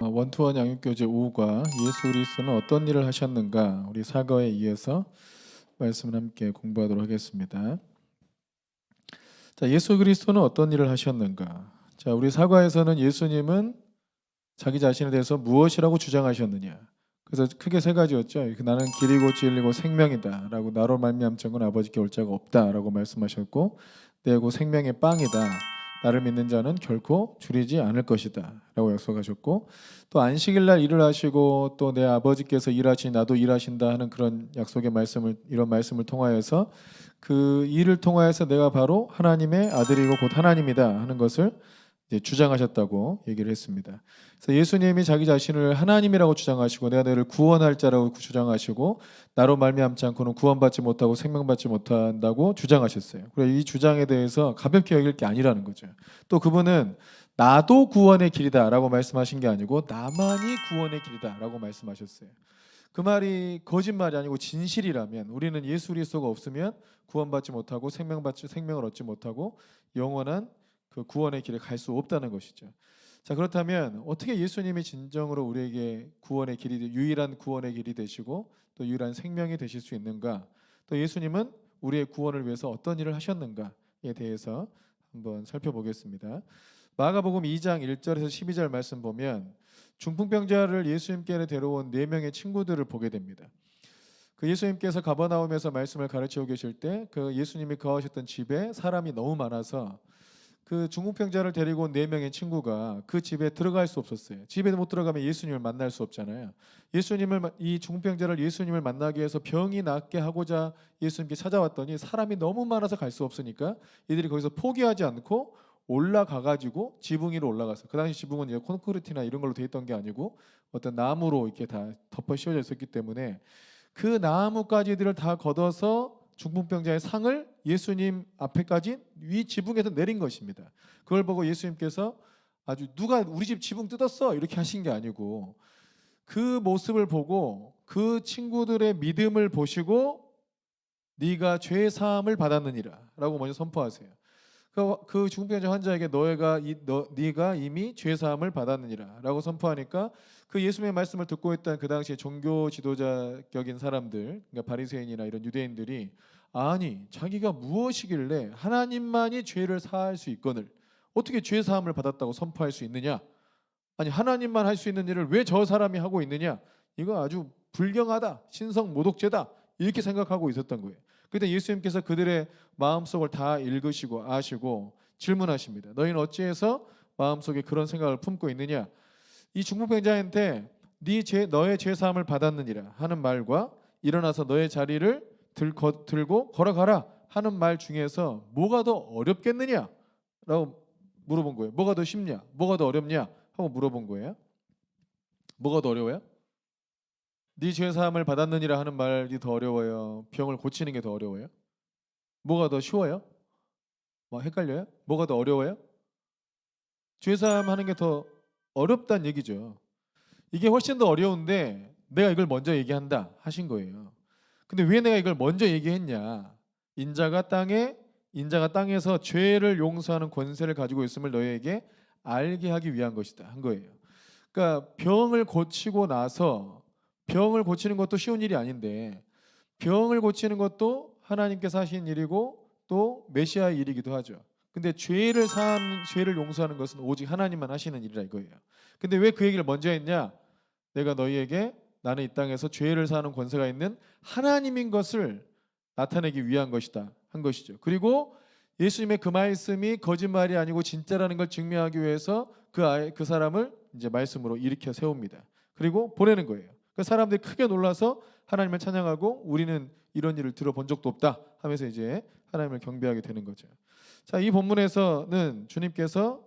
어, 원투원 양육교재 5과 예수 그리스도는 어떤 일을 하셨는가 우리 사과에 이어서 말씀을 함께 공부하도록 하겠습니다. 자, 예수 그리스도는 어떤 일을 하셨는가? 자, 우리 사과에서는 예수님은 자기 자신에 대해서 무엇이라고 주장하셨느냐? 그래서 크게 세 가지였죠. 그 나는 길이고 진리고 생명이다라고 나로 말미암 자는 아버지께 올 자가 없다라고 말씀하셨고 내고 생명의 빵이다. 나를 믿는 자는 결코 줄이지 않을 것이다라고 약속하셨고 또 안식일 날 일을 하시고 또 내 아버지께서 일하시니 나도 일하신다 하는 그런 약속의 말씀을 이런 말씀을 통하여서 그 일을 통하여서 내가 바로 하나님의 아들이고 곧 하나님이다 하는 것을 주장하셨다고 얘기를 했습니다. 그래서 예수님이 자기 자신을 하나님이라고 주장하시고 내가 너를 구원할 자라고 주장하시고 나로 말미암지 않고는 구원받지 못하고 생명받지 못한다고 주장하셨어요. 그래 이 주장에 대해서 가볍게 여길 게 아니라는 거죠. 또 그분은 나도 구원의 길이다라고 말씀하신 게 아니고 나만이 구원의 길이다라고 말씀하셨어요. 그 말이 거짓말이 아니고 진실이라면 우리는 예수 그리스도가 없으면 구원받지 못하고 생명받지 생명을 얻지 못하고 영원한 그 구원의 길에 갈 수 없다는 것이죠. 자 그렇다면 어떻게 예수님이 진정으로 우리에게 구원의 길이 유일한 구원의 길이 되시고 또 유일한 생명이 되실 수 있는가? 또 예수님은 우리의 구원을 위해서 어떤 일을 하셨는가에 대해서 한번 살펴보겠습니다. 마가복음 2장 1절에서 12절 말씀 보면 중풍병자를 예수님께 데려온 네 명의 친구들을 보게 됩니다. 그 예수님께서 가버나움에서 말씀을 가르치고 계실 때 그 예수님이 거하셨던 집에 사람이 너무 많아서 그 중풍병자를 데리고 온 네 명의 친구가 그 집에 들어갈 수 없었어요. 집에 못 들어가면 예수님을 만날 수 없잖아요. 예수님을 마- 이 중풍병자를 예수님을 만나기 위해서 병이 낫게 하고자 예수님께 찾아왔더니 사람이 너무 많아서 갈 수 없으니까 이들이 거기서 포기하지 않고 올라가 가지고 지붕 위로 올라가서 그 당시 지붕은 이제 콘크리트나 이런 걸로 돼 있던 게 아니고 어떤 나무로 이렇게 다 덮어 씌워져 있었기 때문에 그 나무가지들을 다 걷어서 중풍병자의 상을 예수님 앞에까지 위 지붕에서 내린 것입니다. 그걸 보고 예수님께서 아주 누가 우리 집 지붕 뜯었어 이렇게 하신 게 아니고 그 모습을 보고 그 친구들의 믿음을 보시고 네가 죄 사함을 받았느니라라고 먼저 선포하세요. 그, 그 중풍병자 환자에게 너희가 이, 너, 네가 이미 죄 사함을 받았느니라라고 선포하니까 그 예수님의 말씀을 듣고 있던 그 당시에 종교 지도자격인 사람들, 그러니까 바리새인이나 이런 유대인들이 아니 자기가 무엇이길래 하나님만이 죄를 사할 수 있거늘 어떻게 죄 사함을 받았다고 선포할 수 있느냐? 아니 하나님만 할 수 있는 일을 왜 저 사람이 하고 있느냐? 이거 아주 불경하다, 신성 모독죄다 이렇게 생각하고 있었던 거예요. 그때 예수님께서 그들의 마음속을 다 읽으시고 아시고 질문하십니다. 너희는 어찌해서 마음속에 그런 생각을 품고 있느냐? 이 중풍병자한테 네 죄, 너의 죄 사함을 받았느니라 하는 말과 일어나서 너의 자리를 들, 거, 들고 걸어가라 하는 말 중에서 뭐가 더 어렵겠느냐라고 물어본 거예요. 뭐가 더 쉽냐? 뭐가 더 어렵냐? 하고 물어본 거예요. 뭐가 더 어려워요? 네 죄 사함을 받았느니라 하는 말이 더 어려워요. 병을 고치는 게 더 어려워요. 뭐가 더 쉬워요? 뭐 헷갈려요? 뭐가 더 어려워요? 죄 사함 하는 게 더 어렵다는 얘기죠. 이게 훨씬 더 어려운데 내가 이걸 먼저 얘기한다 하신 거예요. 근데 왜 내가 이걸 먼저 얘기했냐? 인자가 땅에 인자가 땅에서 죄를 용서하는 권세를 가지고 있음을 너희에게 알게 하기 위한 것이다 한 거예요. 그러니까 병을 고치고 나서 병을 고치는 것도 쉬운 일이 아닌데 병을 고치는 것도 하나님께서 하신 일이고 또 메시아의 일이기도 하죠. 근데 죄를 사하는 죄를 용서하는 것은 오직 하나님만 하시는 일이라 이거예요. 근데 왜 그 얘기를 먼저 했냐? 내가 너희에게 나는 이 땅에서 죄를 사하는 권세가 있는 하나님인 것을 나타내기 위한 것이다 한 것이죠. 그리고 예수님의 그 말씀이 거짓말이 아니고 진짜라는 걸 증명하기 위해서 그 아이 그 사람을 이제 말씀으로 일으켜 세웁니다. 그리고 보내는 거예요. 그 사람들이 크게 놀라서 하나님을 찬양하고 우리는 이런 일을 들어본 적도 없다 하면서 이제 하나님을 경배하게 되는 거죠. 자, 이 본문에서는 주님께서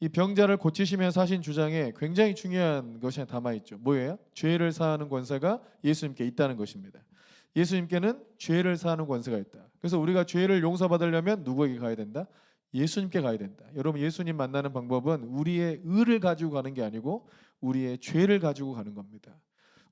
이 병자를 고치시면서 하신 주장에 굉장히 중요한 것이 담아 있죠. 뭐예요? 죄를 사하는 권세가 예수님께 있다는 것입니다. 예수님께는 죄를 사하는 권세가 있다. 그래서 우리가 죄를 용서받으려면 누구에게 가야 된다? 예수님께 가야 된다. 여러분 예수님 만나는 방법은 우리의 의를 가지고 가는 게 아니고 우리의 죄를 가지고 가는 겁니다.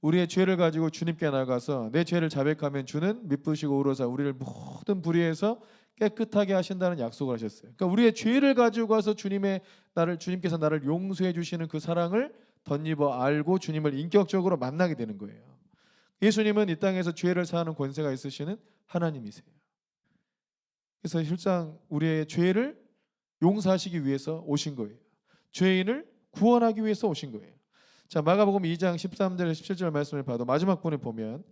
우리의 죄를 가지고 주님께 나가서 내 죄를 자백하면 주는 미쁘시고 의로사 우리를 모든 불의에서 깨끗하게 하신다는 약속을 하셨어요. 그러니까 우리의 죄를 가지고 가서 주님의 나를 주님께서 나를 용서해 주시는 그 사랑을 덧입어 알고 주님을 인격적으로 만나게 되는 거예요. 예수님은 이 땅에서 죄를 사하는 권세가 있으시는 하나님이세요. 그래서 실상 우리의 죄를 용서하시기 위해서 오신 거예요. 죄인을 구원하기 위해서 오신 거예요. 자, 마가복음 2장 13절 17절 말씀을 봐도 마지막 분에 보면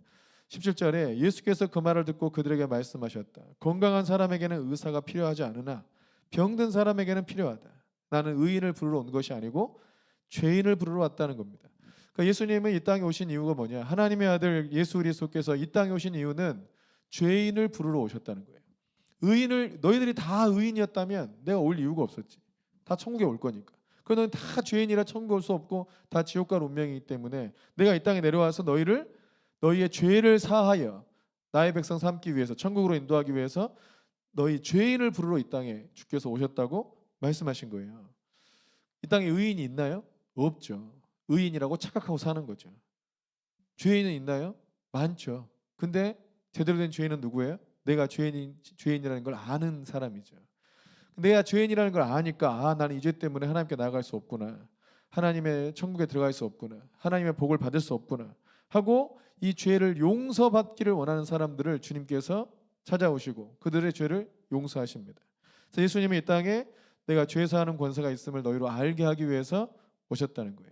17절에 예수께서 그 말을 듣고 그들에게 말씀하셨다. 건강한 사람에게는 의사가 필요하지 않으나 병든 사람에게는 필요하다. 나는 의인을 부르러 온 것이 아니고 죄인을 부르러 왔다는 겁니다. 그러니까 예수님은 이 땅에 오신 이유가 뭐냐? 하나님의 아들 예수 그리스도께서 이 땅에 오신 이유는 죄인을 부르러 오셨다는 거예요. 의인을 너희들이 다 의인이었다면 내가 올 이유가 없었지. 다 천국에 올 거니까. 그는 다 죄인이라 천국 올 수 없고 다 지옥 갈 운명이기 때문에 내가 이 땅에 내려와서 너희를 너희의 죄를 사하여 나의 백성 삼기 위해서 천국으로 인도하기 위해서 너희 죄인을 부르러 이 땅에 주께서 오셨다고 말씀하신 거예요. 이 땅에 의인이 있나요? 없죠. 의인이라고 착각하고 사는 거죠. 죄인은 있나요? 많죠. 근데 제대로 된 죄인은 누구예요? 내가 죄인 죄인이라는 걸 아는 사람이죠. 내가 죄인이라는 걸 아니까 아 나는 이 죄 때문에 하나님께 나아갈 수 없구나. 하나님의 천국에 들어갈 수 없구나. 하나님의 복을 받을 수 없구나. 하고 이 죄를 용서받기를 원하는 사람들을 주님께서 찾아오시고 그들의 죄를 용서하십니다. 그래서 예수님이 이 땅에 내가 죄 사하는 권세가 있음을 너희로 알게 하기 위해서 오셨다는 거예요.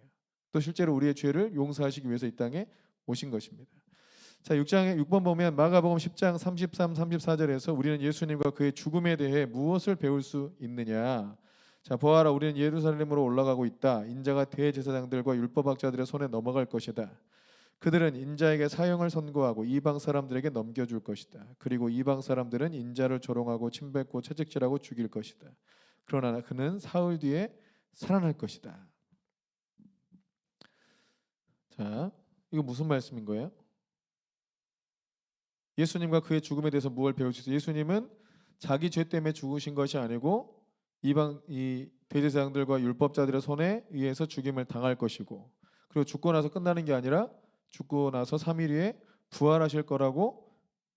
또 실제로 우리의 죄를 용서하시기 위해서 이 땅에 오신 것입니다. 자, 6장에 6번 보면 마가복음 10장 33, 34절에서 우리는 예수님과 그의 죽음에 대해 무엇을 배울 수 있느냐? 자, 보아라 우리는 예루살렘으로 올라가고 있다. 인자가 대제사장들과 율법학자들의 손에 넘어갈 것이다. 그들은 인자에게 사형을 선고하고 이방 사람들에게 넘겨줄 것이다. 그리고 이방 사람들은 인자를 조롱하고 침뱉고 채찍질하고 죽일 것이다. 그러나 그는 사흘 뒤에 살아날 것이다. 자, 이거 무슨 말씀인 거예요? 예수님과 그의 죽음에 대해서 무엇을 배울 수 있어요? 예수님은 자기 죄 때문에 죽으신 것이 아니고 이방 이 대제사장들과 율법자들의 손에 의해서 죽임을 당할 것이고 그리고 죽고 나서 끝나는 게 아니라 죽고 나서 3일 후에 부활하실 거라고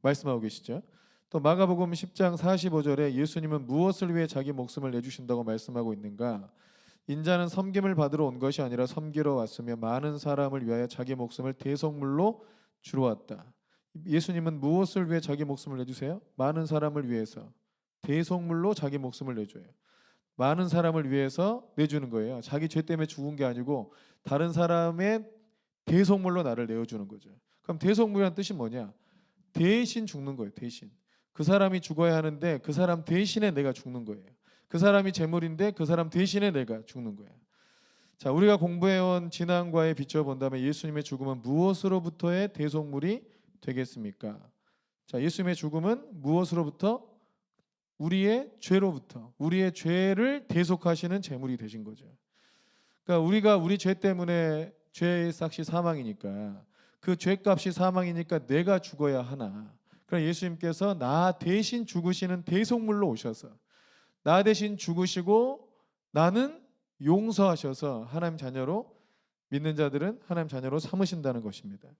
말씀하고 계시죠. 또 마가복음 10장 45절에 예수님은 무엇을 위해 자기 목숨을 내주신다고 말씀하고 있는가? 인자는 섬김을 받으러 온 것이 아니라 섬기러 왔으며 많은 사람을 위하여 자기 목숨을 대속물로 주러 왔다. 예수님은 무엇을 위해 자기 목숨을 내주세요? 많은 사람을 위해서 대속물로 자기 목숨을 내줘요. 많은 사람을 위해서 내주는 거예요. 자기 죄 때문에 죽은 게 아니고 다른 사람의 대속물로 나를 내어주는 거죠. 그럼 대속물이란 뜻이 뭐냐? 대신 죽는 거예요. 대신 그 사람이 죽어야 하는데 그 사람 대신에 내가 죽는 거예요. 그 사람이 재물인데 그 사람 대신에 내가 죽는 거예요. 자, 우리가 공부해온 진앙과에 비춰본다면 예수님의 죽음은 무엇으로부터의 대속물이 되겠습니까? 자, 예수님의 죽음은 무엇으로부터? 우리의 죄로부터, 우리의 죄를 대속하시는 제물이 되신 거죠. 그러니까 우리가 우리 죄 때문에 죄의 삭시 사망이니까 그 죄값이 사망이니까 내가 죽어야 하나. 그러나 예수님께서 나 대신 죽으시는 대속물로 오셔서 나 대신 죽으시고 나는 용서하셔서 하나님 자녀로 믿는 자들은 하나님 자녀로 삼으신다는 것입니다.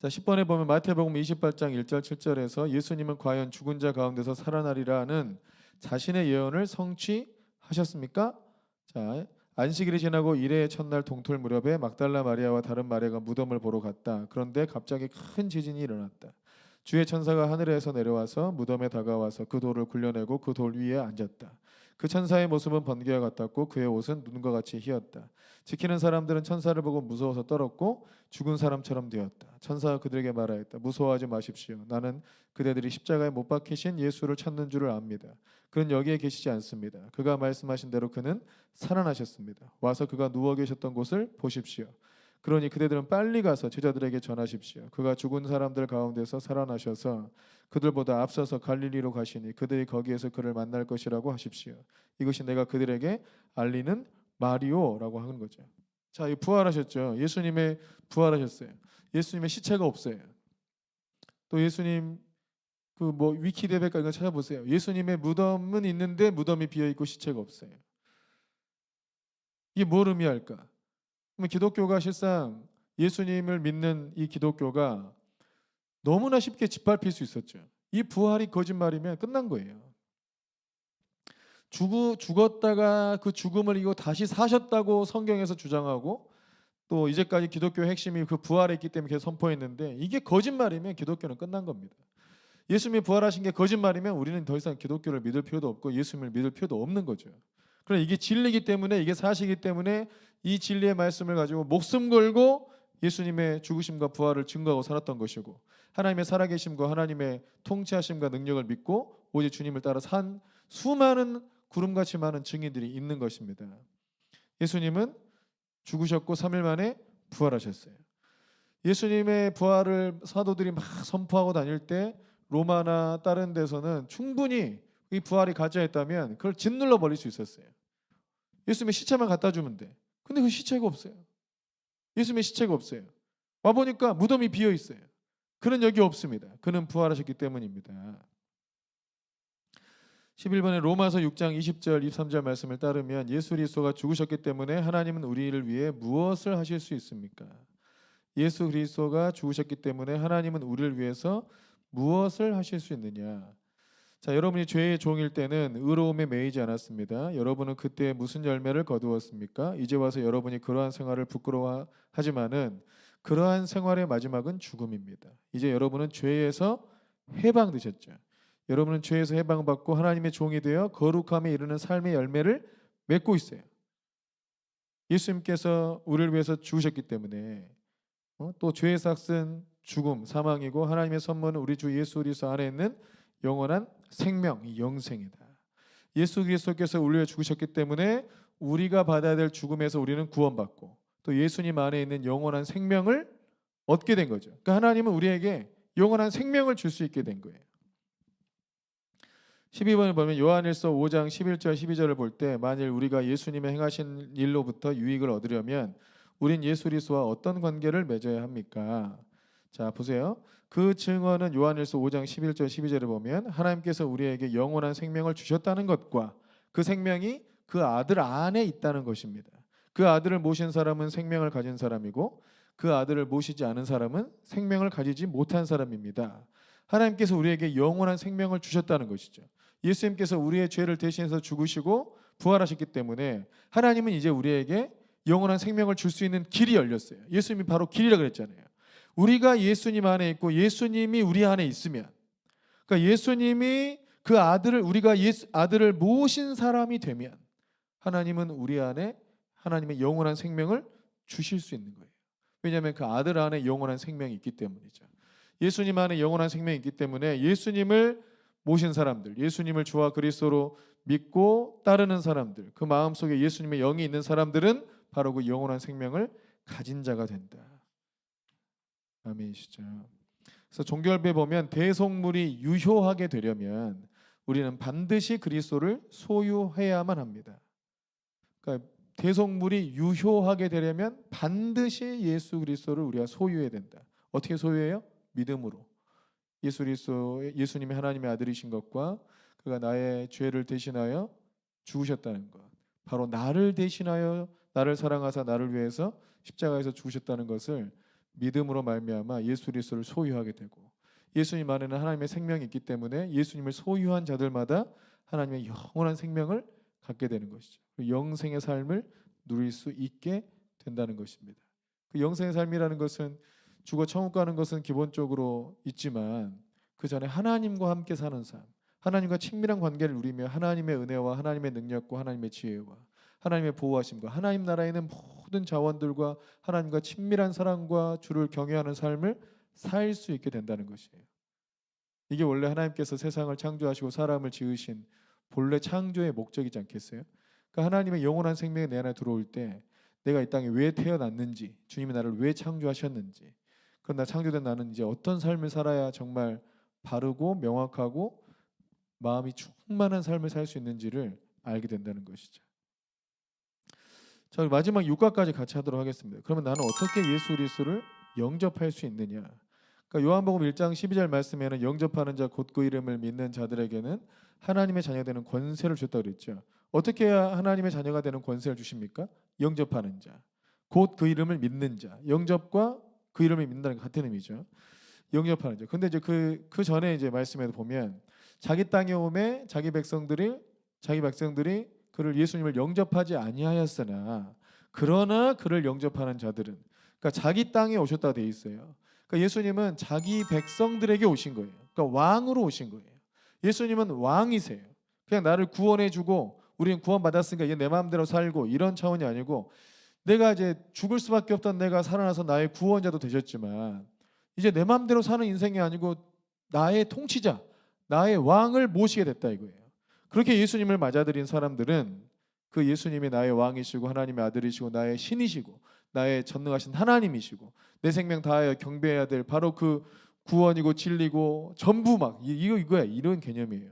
자, 10번에 보면 마태복음 28장 1절 7절에서 예수님은 과연 죽은 자 가운데서 살아나리라는 자신의 예언을 성취하셨습니까? 자, 안식일이 지나고 일의 첫날 동틀 무렵에 막달라 마리아와 다른 마리아가 무덤을 보러 갔다. 그런데 갑자기 큰 지진이 일어났다. 주의 천사가 하늘에서 내려와서 무덤에 다가와서 그 돌을 굴려내고 그 돌 위에 앉았다. 그 천사의 모습은 번개와 같았고 그의 옷은 눈과 같이 희었다. 지키는 사람들은 천사를 보고 무서워서 떨었고 죽은 사람처럼 되었다. 천사가 그들에게 말하였다. 무서워하지 마십시오. 나는 그대들이 십자가에 못 박히신 예수를 찾는 줄을 압니다. 그는 여기에 계시지 않습니다. 그가 말씀하신 대로 그는 살아나셨습니다. 와서 그가 누워 계셨던 곳을 보십시오. 그러니 그대들은 빨리 가서 제자들에게 전하십시오. 그가 죽은 사람들 가운데서 살아나셔서 그들보다 앞서서 갈릴리로 가시니 그들이 거기에서 그를 만날 것이라고 하십시오. 이것이 내가 그들에게 알리는 말이오라고 하는 거죠. 자, 이 부활하셨죠. 예수님의 부활하셨어요. 예수님의 시체가 없어요. 또 예수님 그 뭐 위키데베까 이거 찾아보세요. 예수님의 무덤은 있는데 무덤이 비어 있고 시체가 없어요. 이게 뭘 의미할까? 그러면 기독교가 실상 예수님을 믿는 이 기독교가 너무나 쉽게 짓밟힐 수 있었죠. 이 부활이 거짓말이면 끝난 거예요. 죽 죽었다가 그 죽음을 이고 다시 사셨다고 성경에서 주장하고 또 이제까지 기독교의 핵심이 그 부활했기 때문에 계속 선포했는데 이게 거짓말이면 기독교는 끝난 겁니다. 예수님이 부활하신 게 거짓말이면 우리는 더 이상 기독교를 믿을 필요도 없고 예수님을 믿을 필요도 없는 거죠. 그러나 이게 진리이기 때문에 이게 사실이기 때문에 이 진리의 말씀을 가지고 목숨 걸고 예수님의 죽으심과 부활을 증거하고 살았던 것이고 하나님의 살아계심과 하나님의 통치하심과 능력을 믿고 오직 주님을 따라 산 수많은 구름같이 많은 증인들이 있는 것입니다. 예수님은 죽으셨고 3일 만에 부활하셨어요. 예수님의 부활을 사도들이 막 선포하고 다닐 때 로마나 다른 데서는 충분히 이 부활이 가짜였다면 그걸 짓눌러 버릴 수 있었어요. 예수님의 시체만 갖다 주면 돼. 근데 그 시체가 없어요. 예수님의 시체가 없어요. 와 보니까 무덤이 비어 있어요. 그는 여기 없습니다. 그는 부활하셨기 때문입니다. 11번에 로마서 6장 20절 23절 말씀을 따르면 예수 그리스도가 죽으셨기 때문에 하나님은 우리를 위해 무엇을 하실 수 있습니까? 예수 그리스도가 죽으셨기 때문에 하나님은 우리를 위해서 무엇을 하실 수 있느냐? 자, 여러분이 죄의 종일 때는 의로움에 매이지 않았습니다. 여러분은 그때 무슨 열매를 거두었습니까? 이제 와서 여러분이 그러한 생활을 부끄러워하지만은 그러한 생활의 마지막은 죽음입니다. 이제 여러분은 죄에서 해방되셨죠. 여러분은 죄에서 해방받고 하나님의 종이 되어 거룩함에 이르는 삶의 열매를 맺고 있어요. 예수님께서 우리를 위해서 죽으셨기 때문에 어? 또 죄의 삭은 죽음, 사망이고 하나님의 선물은 우리 주 예수 그리스도 안에 있는 영원한 생명, 이 영생이다. 예수 그리스도께서 우리 위해 죽으셨기 때문에 우리가 받아야 될 죽음에서 우리는 구원받고 또 예수님 안에 있는 영원한 생명을 얻게 된 거죠. 그러니까 하나님은 우리에게 영원한 생명을 줄 수 있게 된 거예요. 12번을 보면 요한일서 5장 11절 12절을 볼 때 만일 우리가 예수님의 행하신 일로부터 유익을 얻으려면 우린 예수 그리스도와 어떤 관계를 맺어야 합니까? 자, 보세요. 그 증언은 요한일서 5장 11절 12절을 보면 하나님께서 우리에게 영원한 생명을 주셨다는 것과 그 생명이 그 아들 안에 있다는 것입니다. 그 아들을 모신 사람은 생명을 가진 사람이고 그 아들을 모시지 않은 사람은 생명을 가지지 못한 사람입니다. 하나님께서 우리에게 영원한 생명을 주셨다는 것이죠. 예수님께서 우리의 죄를 대신해서 죽으시고 부활하셨기 때문에 하나님은 이제 우리에게 영원한 생명을 줄 수 있는 길이 열렸어요. 예수님이 바로 길이라 그랬잖아요. 우리가 예수님 안에 있고 예수님이 우리 안에 있으면 그러니까 예수님이 그 아들을 우리가 예수, 아들을 모신 사람이 되면 하나님은 우리 안에 하나님의 영원한 생명을 주실 수 있는 거예요. 왜냐하면 그 아들 안에 영원한 생명이 있기 때문이죠. 예수님 안에 영원한 생명이 있기 때문에 예수님을 모신 사람들, 예수님을 주와 그리스도로 믿고 따르는 사람들, 그 마음 속에 예수님의 영이 있는 사람들은 바로 그 영원한 생명을 가진 자가 된다. 아멘이시죠. 그래서 종결배 보면 대속물이 유효하게 되려면 우리는 반드시 그리스도를 소유해야만 합니다. 그러니까 대속물이 유효하게 되려면 반드시 예수 그리스도를 우리가 소유해야 된다. 어떻게 소유해요? 믿음으로. 예수 그리스도 예수님이 하나님의 아들이신 것과 그가 나의 죄를 대신하여 죽으셨다는 것. 바로 나를 대신하여 나를 사랑하사 나를 위해서 십자가에서 죽으셨다는 것을 믿음으로 말미암아 예수 그리스도를 소유하게 되고 예수님 안에는 하나님의 생명이 있기 때문에 예수님을 소유한 자들마다 하나님의 영원한 생명을 갖게 되는 것이죠. 그 영생의 삶을 누릴 수 있게 된다는 것입니다. 그 영생의 삶이라는 것은 죽어 천국 가는 것은 기본적으로 있지만 그 전에 하나님과 함께 사는 삶, 하나님과 친밀한 관계를 누리며 하나님의 은혜와 하나님의 능력과 하나님의 지혜와 하나님의 보호하심과 하나님 나라에 있는 모든 자원들과 하나님과 친밀한 사랑과 주를 경외하는 삶을 살 수 있게 된다는 것이에요. 이게 원래 하나님께서 세상을 창조하시고 사람을 지으신 본래 창조의 목적이지 않겠어요? 그러니까 하나님의 영원한 생명이 내 안에 들어올 때 내가 이 땅에 왜 태어났는지, 주님이 나를 왜 창조하셨는지, 그럼 나 창조된 나는 이제 어떤 삶을 살아야 정말 바르고 명확하고 마음이 충만한 삶을 살 수 있는지를 알게 된다는 것이죠. 자, 마지막 6과까지 같이 하도록 하겠습니다. 그러면 나는 어떻게 예수 그리스도를 영접할 수 있느냐? 그러니까 요한복음 1장 12절 말씀에는 영접하는 자 곧 그 이름을 믿는 자들에게는 하나님의 자녀 되는 권세를 줬다 그랬죠. 어떻게 하나님의 자녀가 되는 권세를 주십니까? 영접하는 자. 곧 그 이름을 믿는 자. 영접과 그 이름을 믿는다는 같은 의미죠. 영접하는 죠. 근데 이제 그그 전에 이제 말씀에도 보면 자기 땅에 오매 자기 백성들이 자기 백성들이 그를 예수님을 영접하지 아니하였으나 그러나 그를 영접하는 자들은 그러니까 자기 땅에 오셨다 돼 있어요. 그러니까 예수님은 자기 백성들에게 오신 거예요. 그러니까 왕으로 오신 거예요. 예수님은 왕이세요. 그냥 나를 구원해 주고 우리는 구원 받았으니까 이제 내 마음대로 살고 이런 차원이 아니고 내가 이제 죽을 수밖에 없던 내가 살아나서 나의 구원자도 되셨지만 이제 내 마음대로 사는 인생이 아니고 나의 통치자, 나의 왕을 모시게 됐다 이거예요. 그렇게 예수님을 맞아들인 사람들은 그 예수님이 나의 왕이시고 하나님의 아들이시고 나의 신이시고 나의 전능하신 하나님이시고 내 생명 다하여 경배해야 될 바로 그 구원이고 진리고 전부 막 이- 이거 이거야 이런 개념이에요.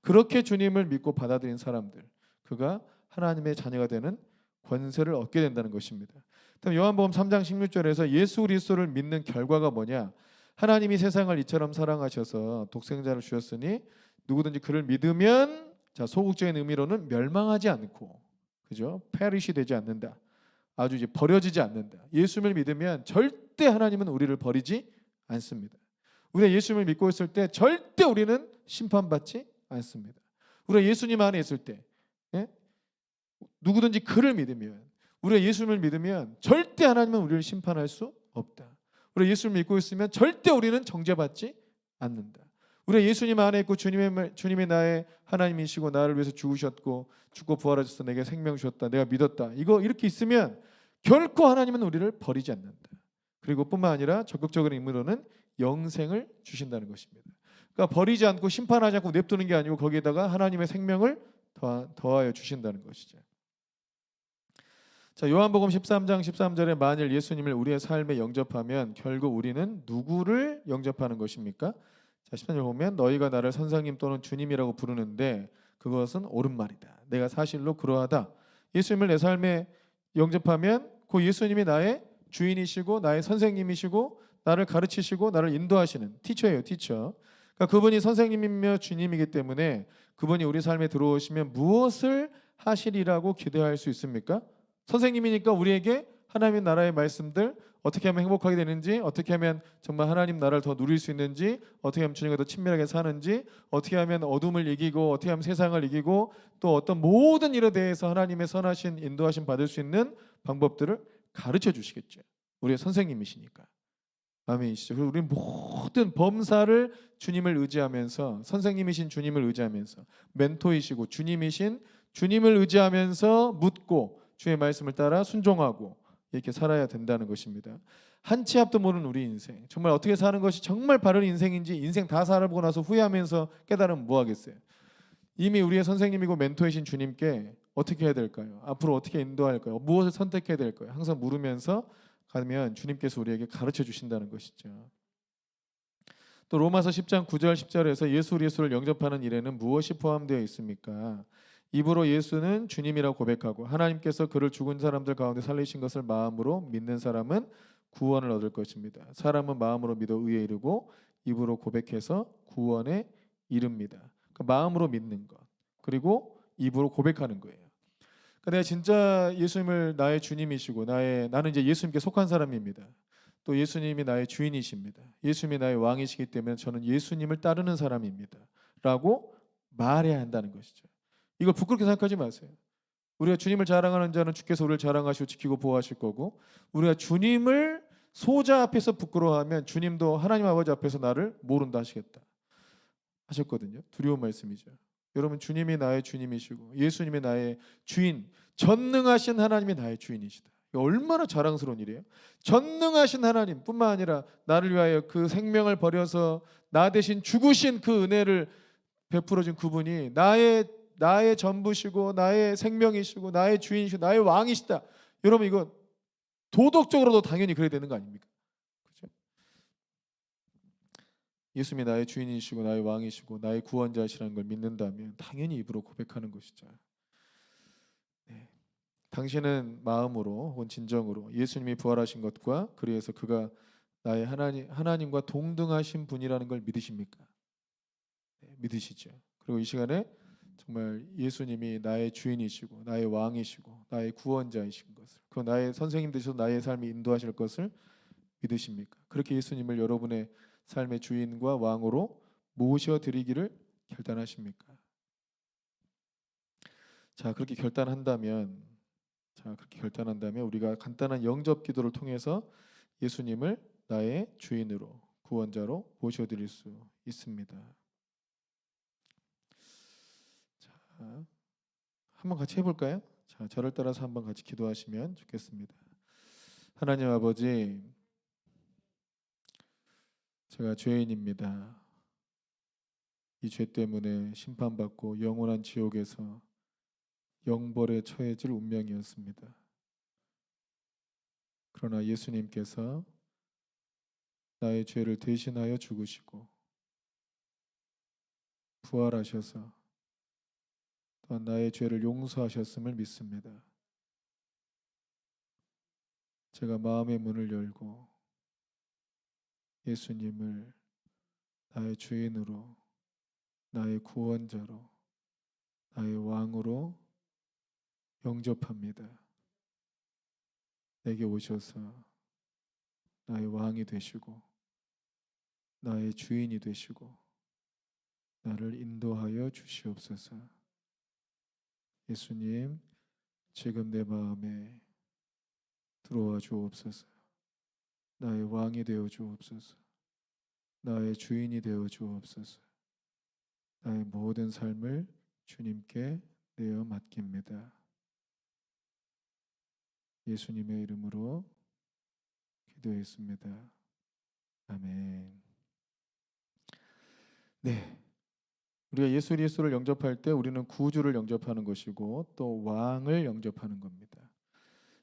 그렇게 주님을 믿고 받아들인 사람들 그가 하나님의 자녀가 되는 권세를 얻게 된다는 것입니다. 그럼 요한복음 3장 16절에서 예수 그리스도를 믿는 결과가 뭐냐? 하나님이 세상을 이처럼 사랑하셔서 독생자를 주셨으니 누구든지 그를 믿으면 자 소극적인 의미로는 멸망하지 않고 그죠? 페리시 되지 않는다. 아주 이제 버려지지 않는다. 예수님을 믿으면 절대 하나님은 우리를 버리지 않습니다. 우리가 예수님을 믿고 있을 때 절대 우리는 심판받지 않습니다. 우리가 예수님 안에 있을 때 예? 누구든지 그를 믿으면 우리가 예수님을 믿으면 절대 하나님은 우리를 심판할 수 없다. 우리가 예수를 믿고 있으면 절대 우리는 정죄받지 않는다. 우리가 예수님 안에 있고 주님의 말- 주님이 나의 하나님이시고 나를 위해서 죽으셨고 죽고 부활하셔서 내게 생명 주셨다. 내가 믿었다. 이거 이렇게 있으면 결코 하나님은 우리를 버리지 않는다. 그리고 뿐만 아니라 적극적인 의미로는 영생을 주신다는 것입니다. 그러니까 버리지 않고 심판하지 않고 냅두는 게 아니고 거기에다가 하나님의 생명을 더하, 더하 여 주신다는 것이죠. 자, 요한복음 13장 13절에 만일 예수님을 우리의 삶에 영접하면 결국 우리는 누구를 영접하는 것입니까? 자, 13절 보면 너희가 나를 선생님 또는 주님이라고 부르는데 그것은 옳은 말이다. 내가 사실로 그러하다. 예수님을 내 삶에 영접하면 그 예수님이 나의 주인이시고 나의 선생님이시고 나를 가르치시고 나를 인도하시는 티처예요, 티처. 그러니까 그분이 선생님이며 주님이기 때문에 그분이 우리 삶에 들어오시면 무엇을 하시리라고 기대할 수 있습니까? 선생님이니까 우리에게 하나님 나라의 말씀들 어떻게 하면 행복하게 되는지 어떻게 하면 정말 하나님 나라를 더 누릴 수 있는지 어떻게 하면 주님과 더 친밀하게 사는지 어떻게 하면 어둠을 이기고 어떻게 하면 세상을 이기고 또 어떤 모든 일에 대해서 하나님의 선하신 인도하심 받을 수 있는 방법들을 가르쳐 주시겠죠. 우리의 선생님이시니까. 아멘이시죠. 그리고 우리는 모든 범사를 주님을 의지하면서 선생님이신 주님을 의지하면서 멘토이시고 주님이신 주님을 의지하면서 묻고 주의 말씀을 따라 순종하고 이렇게 살아야 된다는 것입니다. 한 치 앞도 모르는 우리 인생. 정말 어떻게 사는 것이 정말 바른 인생인지 인생 다 살아보고 나서 후회하면서 깨달으면 뭐 하겠어요. 이미 우리의 선생님이고 멘토이신 주님께 어떻게 해야 될까요? 앞으로 어떻게 인도할까요? 무엇을 선택해야 될까요? 항상 물으면서 가면 주님께서 우리에게 가르쳐 주신다는 것이죠. 또 로마서 10장 9절 10절에서 예수 그리스도를 영접하는 일에는 무엇이 포함되어 있습니까? 입으로 예수는 주님이라고 고백하고 하나님께서 그를 죽은 사람들 가운데 살리신 것을 마음으로 믿는 사람은 구원을 얻을 것입니다. 사람은 마음으로 믿어 의에 이르고 입으로 고백해서 구원에 이릅니다. 그 마음으로 믿는 것 그리고 입으로 고백하는 거예요. 그러니까 내가 진짜 예수님을 나의 주님이시고 나의 나는 이제 예수님께 속한 사람입니다. 또 예수님이 나의 주인이십니다. 예수님이 나의 왕이시기 때문에 저는 예수님을 따르는 사람입니다.라고 말해야 한다는 것이죠. 이걸 부끄럽게 생각하지 마세요. 우리가 주님을 자랑하는 자는 주께서 우리를 자랑하시고 지키고 보호하실 거고 우리가 주님을 소자 앞에서 부끄러워하면 주님도 하나님 아버지 앞에서 나를 모른다 하시겠다 하셨거든요. 두려운 말씀이죠. 여러분 주님이 나의 주님이시고 예수님이 나의 주인, 전능하신 하나님이 나의 주인이시다. 얼마나 자랑스러운 일이에요. 전능하신 하나님뿐만 아니라 나를 위하여 그 생명을 버려서 나 대신 죽으신 그 은혜를 베풀어 준 그분이 나의 나의 전부시고 나의 생명이시고 나의 주인이시고 나의 왕이시다. 여러분 이거 도덕적으로도 당연히 그래야 되는 거 아닙니까? 그렇죠? 예수님이 나의 주인이시고 나의 왕이시고 나의 구원자시라는 걸 믿는다면 당연히 입으로 고백하는 것이죠. 네. 당신은 마음으로 혹은 진정으로 예수님이 부활하신 것과 그리해서 그가 나의 하나님 하나님과 동등하신 분이라는 걸 믿으십니까? 네, 믿으시죠. 그리고 이 시간에 정말 예수님이 나의 주인이시고 나의 왕이시고 나의 구원자이신 것을 그 나의 선생님 되셔서 나의 삶이 인도하실 것을 믿으십니까? 그렇게 예수님을 여러분의 삶의 주인과 왕으로 모셔 드리기를 결단하십니까? 자 그렇게 결단한다면 자 그렇게 결단한다면 우리가 간단한 영접 기도를 통해서 예수님을 나의 주인으로 구원자로 모셔 드릴 수 있습니다. 자 한번 같이 해볼까요? 자 저를 따라서 한번 같이 기도하시면 좋겠습니다. 하나님 아버지 제가 죄인입니다. 이 죄 때문에 심판받고 영원한 지옥에서 영벌에 처해질 운명이었습니다. 그러나 예수님께서 나의 죄를 대신하여 죽으시고 부활하셔서 나의 죄를 용서하셨음을 믿습니다. 제가 마음의 문을 열고 예수님을 나의 주인으로 나의 구원자로 나의 왕으로 영접합니다. 내게 오셔서 나의 왕이 되시고 나의 주인이 되시고 나를 인도하여 주시옵소서. 예수님, 지금 내 마음에 들어와 주옵소서. 나의 왕이 되어 주옵소서. 나의 주인이 되어 주옵소서. 나의 모든 삶을 주님께 내어 맡깁니다. 예수님의 이름으로 기도했습니다. 아멘. 네. 우리가 예수 그리스도를 영접할 때 우리는 구주를 영접하는 것이고 또 왕을 영접하는 겁니다.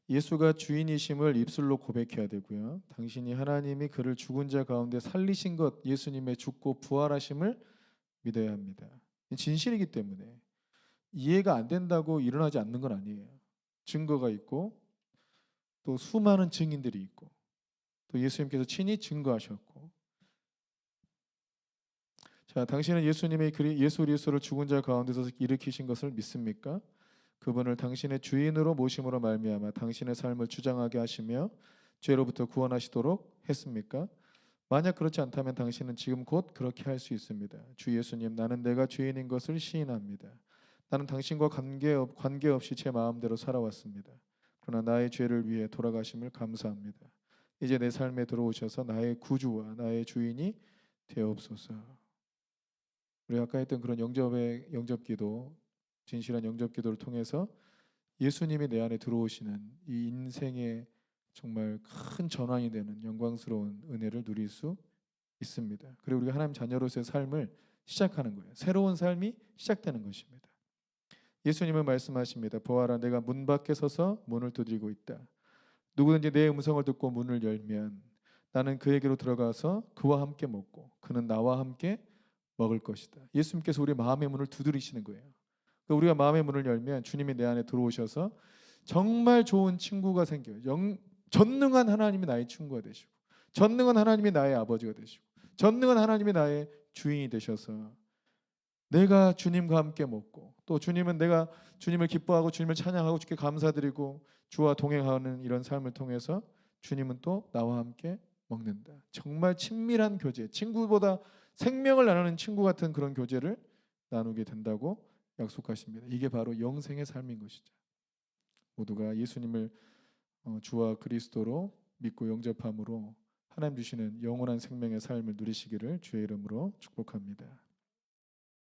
예수가 주인이심을 입술로 고백해야 되고요. 당신이 하나님이 그를 죽은 자 가운데 살리신 것 예수님의 죽고 부활하심을 믿어야 합니다. 진실이기 때문에 이해가 안 된다고 일어나지 않는 건 아니에요. 증거가 있고 또 수많은 증인들이 있고 또 예수님께서 친히 증거하셨고 자, 당신은 예수님의 예수 그리스도를 죽은 자 가운데서 일으키신 것을 믿습니까? 그분을 당신의 주인으로 모심으로 말미암아 당신의 삶을 주장하게 하시며 죄로부터 구원하시도록 했습니까? 만약 그렇지 않다면 당신은 지금 곧 그렇게 할 수 있습니다. 주 예수님, 나는 내가 죄인인 것을 시인합니다. 나는 당신과 관계없, 관계없이 제 마음대로 살아왔습니다. 그러나 나의 죄를 위해 돌아가심을 감사합니다. 이제 내 삶에 들어오셔서 나의 구주와 나의 주인이 되옵소서. 우리 아까 했던 그런 영접의 영접 기도 진실한 영접 기도를 통해서 예수님이 내 안에 들어오시는 이 인생의 정말 큰 전환이 되는 영광스러운 은혜를 누릴 수 있습니다. 그리고 우리가 하나님 자녀로서의 삶을 시작하는 거예요. 새로운 삶이 시작되는 것입니다. 예수님은 말씀하십니다. 보아라 내가 문 밖에 서서 문을 두드리고 있다. 누구든지 내 음성을 듣고 문을 열면 나는 그에게로 들어가서 그와 함께 먹고 그는 나와 함께 먹을 것이다. 예수님께서 우리 마음의 문을 두드리시는 거예요. 그러니까 우리가 마음의 문을 열면 주님이 내 안에 들어오셔서 정말 좋은 친구가 생겨요. 영, 전능한 하나님이 나의 친구가 되시고 전능한 하나님이 나의 아버지가 되시고 전능한 하나님이 나의 주인이 되셔서 내가 주님과 함께 먹고 또 주님은 내가 주님을 기뻐하고 주님을 찬양하고 주께 감사드리고 주와 동행하는 이런 삶을 통해서 주님은 또 나와 함께 먹는다. 정말 친밀한 교제, 친구보다 생명을 나누는 친구 같은 그런 교제를 나누게 된다고 약속하십니다. 이게 바로 영생의 삶인 것이죠. 모두가 예수님을 어, 주와 그리스도로 믿고 영접함으로 하나님 주시는 영원한 생명의 삶을 누리시기를 주의 이름으로 축복합니다.